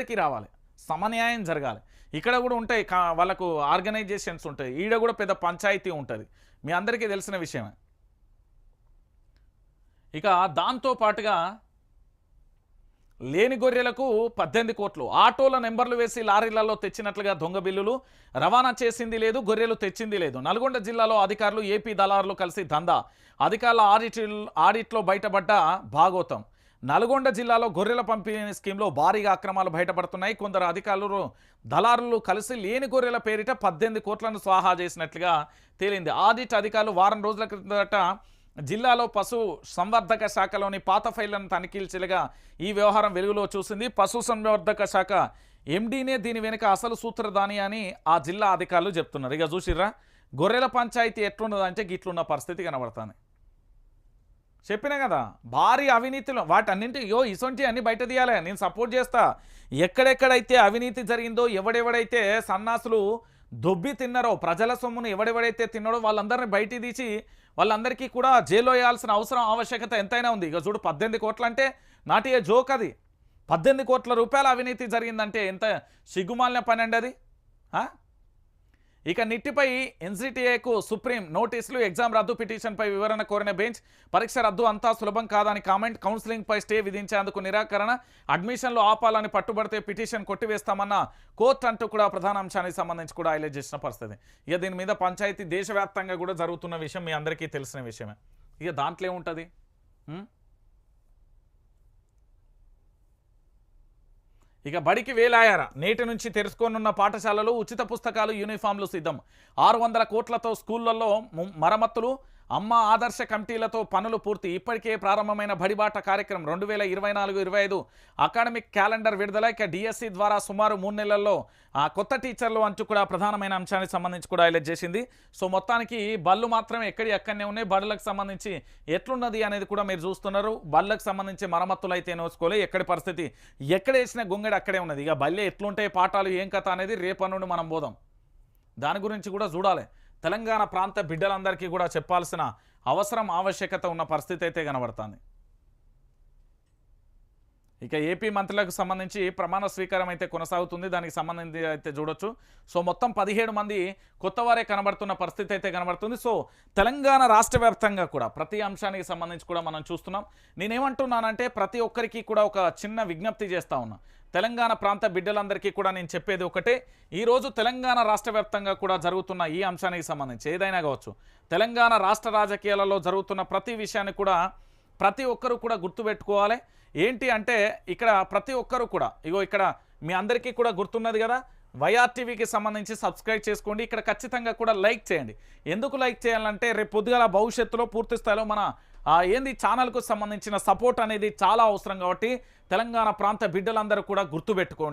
అందరికీ రావాలి. సమన్యాయం జరగాలి. ఇక్కడ కూడా ఉంటాయి కా- వాళ్ళకు ఆర్గనైజేషన్స్ ఉంటాయి. ఈడ కూడా పెద్ద పంచాయతీ ఉంటుంది. మీ అందరికీ తెలిసిన విషయమే. ఇక దాంతో పాటుగా లేని గొర్రెలకు పద్దెనిమిది కోట్లు. ఆటోల నెంబర్లు వేసి లారీలలో తెచ్చినట్లుగా దొంగ బిల్లులు. రవాణా చేసింది లేదు గొర్రెలు తెచ్చింది లేదు. నల్గొండ జిల్లాలో అధికారులు ఏపీ దళారులు కలిసి దందా. అధికారుల ఆడిట్ ఆడిట్లో బయటపడ్డ భాగోతం. నల్గొండ జిల్లాలో గొర్రెల పంపిణీ స్కీమ్లో భారీగా అక్రమాలు బయటపడుతున్నాయి. కొందరు అధికారులు దళారులు కలిసి లేని గొర్రెల పేరిట పద్దెనిమిది కోట్లను స్వాహా చేసినట్లుగా తేలింది. ఆడిట్ అధికారులు వారం రోజుల క్రిందట జిల్లాలో పశు సంవర్ధక శాఖలోని పాత ఫైళ్ళను తనిఖీలు చేయగా ఈ వ్యవహారం వెలుగులో చూసింది. పశు సంవర్ధక శాఖ ఎండీనే దీని వెనుక అసలు సూత్రధాని అని ఆ జిల్లా అధికారులు చెప్తున్నారు. ఇక చూసిర్రా గొర్రెల పంచాయతీ ఎట్లున్నదంటే గిట్లున్న పరిస్థితి కనబడుతుంది. చెప్పినా కదా భారీ అవినీతిలో వాటన్నింటి యో ఇసొంటి అన్ని బయట తీయాలి నేను సపోర్ట్ చేస్తా. ఎక్కడెక్కడైతే అవినీతి జరిగిందో ఎవడెవడైతే సన్నాసులు దొబ్బి తిన్నారో ప్రజల సొమ్మును ఎవడెవడైతే తిన్నాడో వాళ్ళందరినీ బయటికి తీసి వాళ్ళందరికీ కూడా జైల్లో వేయాల్సిన అవసరం ఆవశ్యకత ఎంతైనా ఉంది. ఇక చూడు పద్దెనిమిది కోట్లు అంటే నాటి జోక్ అది. పద్దెనిమిది కోట్ల రూపాయల అవినీతి జరిగిందంటే ఎంత సిగ్గుమాలిన పని అండి అది? ఆ? ఇక నిట్టిపై ఎన్సిటిఏకు సుప్రీం నోటీసులు ఎగ్జామ్ రద్దు పిటిషన్పై వివరణ కోరిన బెంచ్ పరీక్ష రద్దు అంతా సులభం కాదని కామెంట్ కౌన్సిలింగ్పై స్టే విధించేందుకు నిరాకరణ అడ్మిషన్లు ఆపాలని పట్టుబడితే పిటిషన్ కొట్టివేస్తామన్న కోర్టు అంటూ కూడా ప్రధాన అంశానికి సంబంధించి కూడా హైలైట్ చేసిన పరిస్థితి. ఇక దీని మీద పంచాయతీ దేశవ్యాప్తంగా కూడా జరుగుతున్న విషయం మీ అందరికీ తెలిసిన విషయమే. ఇక దాంట్లో ఏముంటుంది? ఇక బడికి వేలాయార? నేటి నుంచి తెరుచుకోనున్న పాఠశాలలు ఉచిత పుస్తకాలు యూనిఫామ్లు సిద్ధం. ఆరు వందల కోట్లతో స్కూళ్ళలో మరమ్మతులు అమ్మ ఆదర్శ కమిటీలతో పనులు పూర్తి. ఇప్పటికే ప్రారంభమైన బడిబాట కార్యక్రమం రెండు వేల ఇరవై నాలుగు ఇరవై ఐదు అకాడమిక్ క్యాలెండర్ విడుదల. ఇక డిఎస్సి ద్వారా సుమారు మూడు నెలల్లో ఆ కొత్త టీచర్లు అంటూ కూడా ప్రధానమైన అంశానికి సంబంధించి కూడా హైలైట్ చేసింది. సో మొత్తానికి బళ్ళు మాత్రం ఎక్కడి ఎక్కడనే ఉన్నాయి. బళ్ళకు సంబంధించి ఎట్లున్నది అనేది కూడా మీరు చూస్తున్నారు. బళ్ళకు సంబంధించి మరమ్మతులు అయితే నోచుకోలే ఎక్కడి పరిస్థితి ఎక్కడ వేసిన గుంగడి అక్కడే ఉన్నది. ఇక బల్లె ఎట్లుంటాయి పాఠాలు ఏం కథ అనేది రేపటి నుండి మనం పోదాం దాని గురించి కూడా చూడాలి. తెలంగాణ ప్రాంత బిడ్డలందరికీ కూడా చెప్పాల్సిన అవసరం ఆవశ్యకత ఉన్న పరిస్థితి అయితే కనబడుతుంది. ఇక ఏపీ మంత్రులకు సంబంధించి ప్రమాణ స్వీకారం అయితే కొనసాగుతుంది. దానికి సంబంధించి అయితే చూడొచ్చు. సో మొత్తం పదిహేడు మంది కొత్త వారే కనబడుతున్న పరిస్థితి అయితే కనబడుతుంది. సో తెలంగాణ రాష్ట్ర కూడా ప్రతి అంశానికి సంబంధించి కూడా మనం చూస్తున్నాం. నేనేమంటున్నానంటే ప్రతి ఒక్కరికి కూడా ఒక చిన్న విజ్ఞప్తి చేస్తా ఉన్నా. తెలంగాణ ప్రాంత బిడ్డలందరికీ కూడా నేను చెప్పేది ఒకటే. ఈరోజు తెలంగాణ రాష్ట్ర కూడా జరుగుతున్న ఈ అంశానికి సంబంధించి ఏదైనా కావచ్చు. తెలంగాణ రాష్ట్ర రాజకీయాలలో జరుగుతున్న ప్రతి విషయాన్ని కూడా ప్రతి ఒక్కరూ కూడా గుర్తుపెట్టుకోవాలి. ఏంటి అంటే ఇక్కడ ప్రతి ఒక్కరూ కూడా ఇగో ఇక్కడ మీ అందరికీ కూడా గుర్తున్నది కదా వైఆర్ టీవీకి సంబంధించి సబ్స్క్రైబ్ చేసుకోండి ఇక్కడ ఖచ్చితంగా కూడా లైక్ చేయండి. ఎందుకు లైక్ చేయాలంటే రేపు పొద్దుగల భవిష్యత్తులో పూర్తి స్థాయిలో మన ఏంది ఛానల్కు సంబంధించిన సపోర్ట్ అనేది చాలా అవసరం కాబట్టి తెలంగాణ ప్రాంత బిడ్డలందరూ కూడా గుర్తుపెట్టుకోండి.